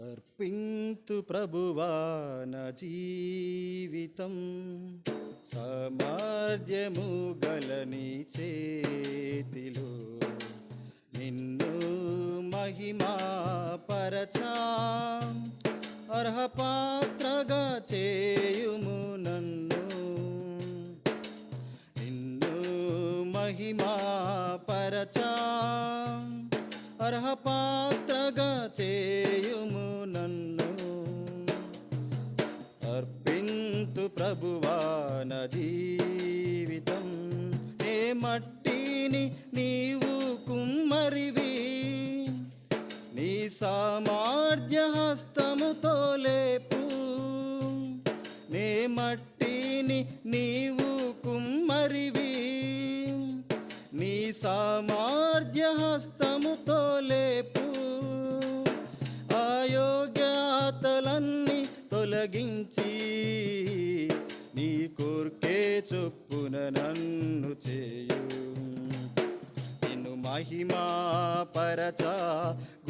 అర్పింతు ప్రభువా నా జీవితం. సామర్థ్యము గలని చేతిలో నిన్ను మహిమా పరచా. అర్హపాత్రగా చేయుము నన్ను. నిన్ను మహిమా పరచా. అర్హపాత్రగా జీవితం. ఏ మట్టిని నీవు కుమ్మరివి? నీ సామర్థ్య హస్తముతో లేపు నే మట్టిని నీవు కుమ్మరివి? నీ సామర్థ్య హస్తముతో లేపు అయోగ్యతలన్నీ తొలగించి నీ కోర్కే చొప్పున నన్ను చేయు. నిన్ను మహిమా పరచా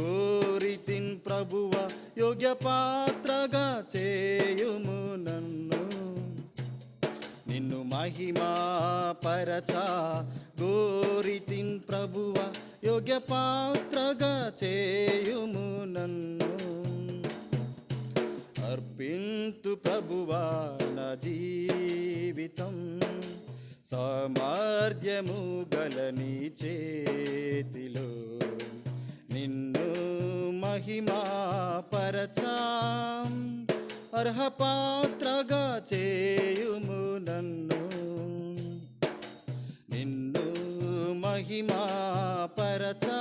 గోరితిన్ ప్రభువ యోగ్య పాత్రగా చేయుము నన్ను. నిన్ను మహిమా పరచా గోరితిన్ ప్రభువ యోగ్య పాత్రగా చేయుము నన్ను. అర్పింతు ప్రభువా జీవితం సామర్థ్యము గల నీ చేతిలో నిన్ను మహిమా పరచా. అర్హపాత్రగా చేయుము నన్ను. నిన్ను మహిమా పరచా.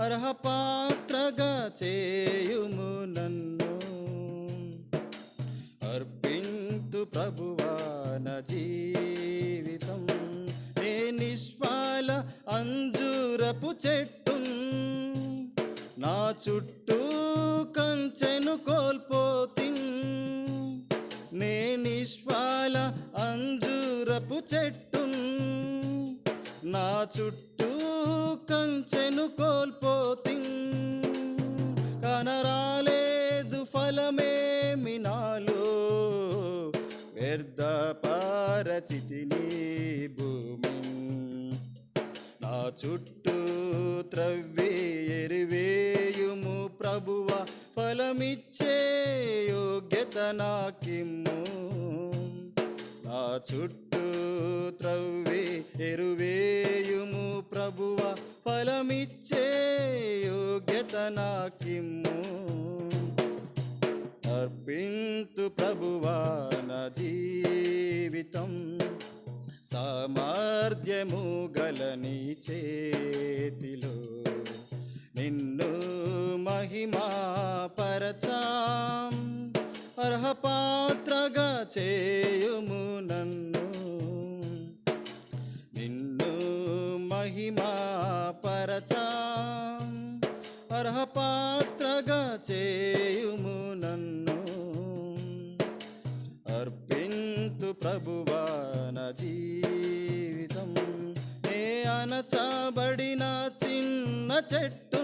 అర్హపాత్రగా చేయుము నన్ను. ప్రభువాన జీవితం. నే నిష్ఫల అంజూరపు చెట్టు. నా చుట్టూ కంచెను కోల్పోతిన్ నే నిష్ఫల అంజూరపు చెట్టు. నా చుట్టూ కంచెను కోల్పోతిన్ కనరాలేదు ఫలమే పారచితిని భూమి. నా చుట్టూ త్రవ్వే ఎరివేయుము ప్రభువ ఫలమిచ్చే యోగ్యత నాకిమ్ము. నా చుట్టూ త్రవ్వే ఎరువేయుము ప్రభువ ఫలమిచ్చే యోగ్యత నాకిమ్ము. అర్పింతు ప్రభువా నా జీవితం. సామర్థ్యము గల నీ చేతిలో నిన్ను మహిమా పరచాం. అర్హపాత్రగా చేయుము నన్ను. నిన్ను మహిమా పరచా. అర్పింతు ప్రభువాన జీవితం నే అనచబడిన చిన్న చెట్టు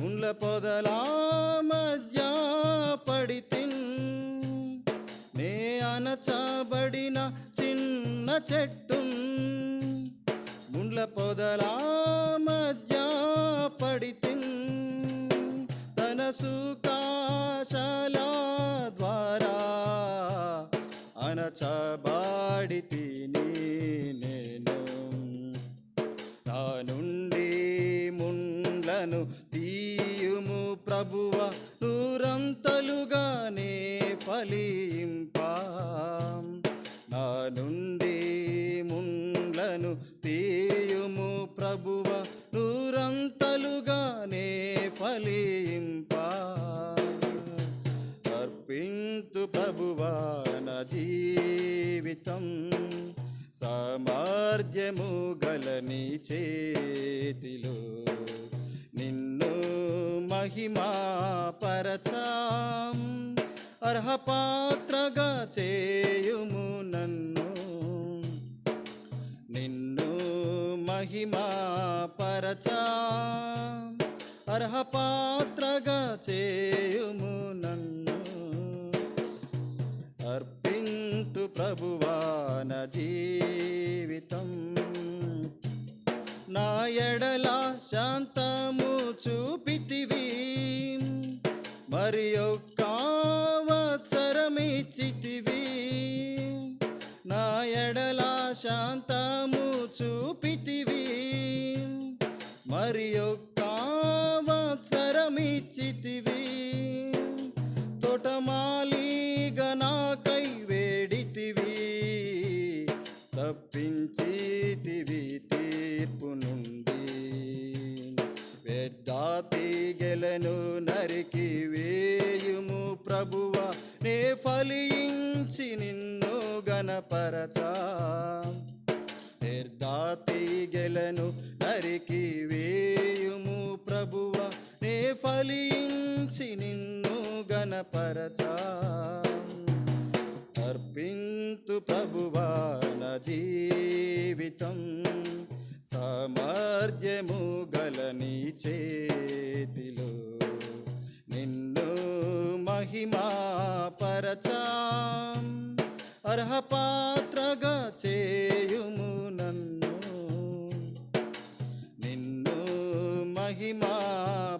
ముండ్ల పొదలా మధ్య పడితిన్ నే అనచబడిన చిన్న చెట్టు ముండ్ల పొదలా మధ్య పడితిన్. తన సుకాశాల అనచబాడి తిని నేను నా నుండి ముండ్లను తీయుము ప్రభువ నూరంతలుగానే ఫలింపా మార్జము గలని చేతిలో నిన్ను మహిమా పరచాం. అర్హపాత్రగా చేయుము నన్ను. నిన్ను మహిమా పరచా. అర్హపాత్రగా చేయుము నన్ను. ప్రభువాన జీవితం. నా ఎడల శాంతము చూపితివి. మరి ఒక్క వత్సరమిచ్చితివి నా ఎడల శాంతము చూపితివి. మరి ఒక్క వత్సరమిచ్చితివి తోటమా గెలను నరికి వేయుము ప్రభువ నే ఫలించి నిన్ను గణపరచా. నిర్దాతి గెలను నరికి వేయుము ప్రభువ నే ఫలించి నిన్ను గణపరచా. అర్పింతు ప్రభువా నా జీవితం సామర్థ్యము గల నీ చేతిలో నిన్ను మహిమా పరచా అర్హపాత్రగా చేయుము నన్ను. నిన్ను మహిమా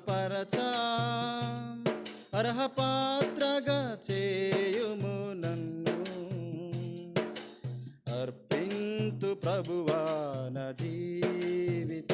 పరచా అర్హపాత్రగా చేయుము నన్ను. ప్రభువా నా జీవిత